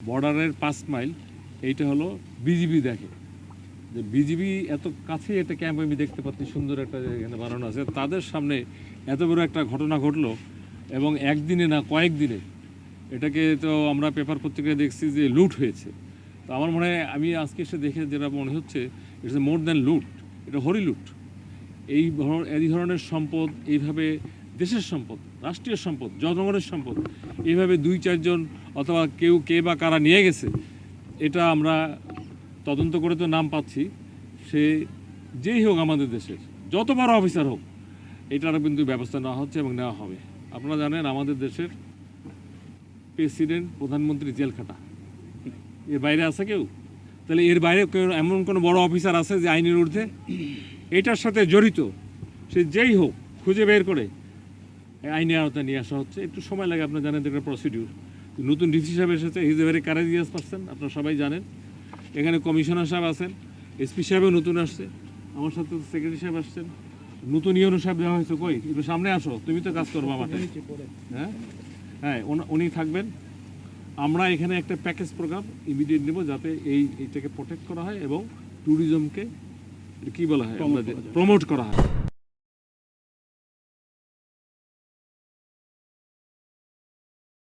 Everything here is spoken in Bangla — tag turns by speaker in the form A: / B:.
A: বর্ডারের পাঁচ মাইল, এইটা হলো বিজিবি দেখে। যে বিজিবি এত কাছে একটা ক্যাম্প আমি দেখতে পাচ্ছি, সুন্দর একটা এখানে বানানো আছে। তাদের সামনে এত বড় একটা ঘটনা ঘটলো এবং একদিনে না, কয়েকদিনে এটাকে তো আমরা পেপার পত্রিকায় দেখছি যে লুট হয়েছে। তো আমার মনে হয় আমি আজকে এসে দেখে যেটা মনে হচ্ছে ইটস মোর দ্যান লুট এটা হরি লুট এই এই ধরনের সম্পদ এইভাবে দেশের সম্পদ, রাষ্ট্রীয় সম্পদ, জনগণের সম্পদ, এইভাবে দুই, চারজন অথবা কেউ কে বা কারা নিয়ে গেছে, এটা আমরা তদন্ত করে তো নাম পাচ্ছি। সে যেই হোক আমাদের দেশের, যত বড় অফিসার হোক এটারও কিন্তু ব্যবস্থা নেওয়া হচ্ছে এবং নেওয়া হবে। আপনারা জানেন আমাদের দেশের প্রেসিডেন্ট, প্রধানমন্ত্রী জেল খাটা এর বাইরে আছে কেউ? তাহলে এর বাইরে এমন কোনো বড় অফিসার আছে যে আইনের ঊর্ধ্বে? এটার সাথে জড়িত। সে যেই হোক, খুঁজে বের করে এই আইনের আওতায় নিয়ে আসা হচ্ছে। একটু সময় লাগে আপনার জানেন একটা প্রসিডিউর নতুন ডিসি সাহেব এসেছে he's a very courageous person আপনারা সবাই জানেন। এখানে কমিশনার সাহেব আছেন এসপি সাহেবও নতুন আসছে আমার সাথে সেক্রেটারি সাহেব আসছেন। নতুন ইউনো সাহেব দেওয়া হয়েছে কই? একটু সামনে আসো তুমি তো কাজ করব মাঠে হ্যাঁ? হ্যাঁ উনি থাকবেন। আমরা এখানে একটা প্যাকেজ প্রোগ্রাম ইমিডিয়েট নেব যাতে এই এইটাকে প্রোটেক্ট করা হয় এবং ট্যুরিজমকে কি বলা হয় প্রমোট করা হয়।